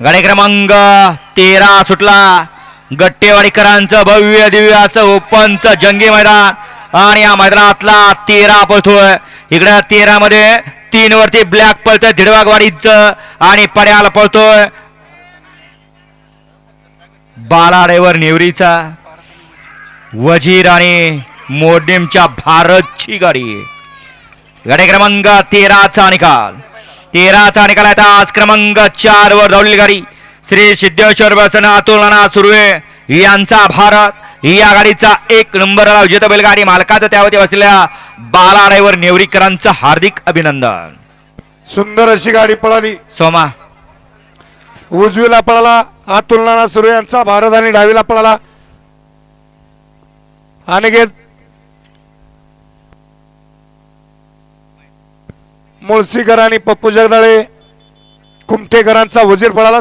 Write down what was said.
गाडी क्रमांक तेरा सुटला. गट्टेवाडीकरांचं भव्य दिव्य असं ओपनचं जंगी मैदान. आणि या मैदानातला तेरा पळतोय. इकडे तेरा मध्ये तीन वरती ब्लॅक पळतोय धिडवागवाडीचं आणि पड्याला पळतोय. बालाडेवर नेवरीचा. वजीर आणि मोडीमच्या भारतची गाडी. गाडी क्रमांक तेराचा निकाल. तेराचा निकाल आहे आज क्रमांक चार वर धावलेली गाडी. श्री सिद्धेश्वर बसन अतुल नाना सुर्वे यांचा भारत. या गाडीचा एक नंबरला विजेता बैलगाडी मालकाचं त्यावरती बसलेल्या बालाडेवर नेवरीकरांचं हार्दिक अभिनंदन. सुंदर अशी गाडी पळाली. सोमा. उजवीला पळाला. हा तुलना सुरू यांचा भारत आणि डावीला पळाला. अनिकेत मुळशीकर आणि पप्पू जगदाळे कुमठेकरांचा वजीर पळाला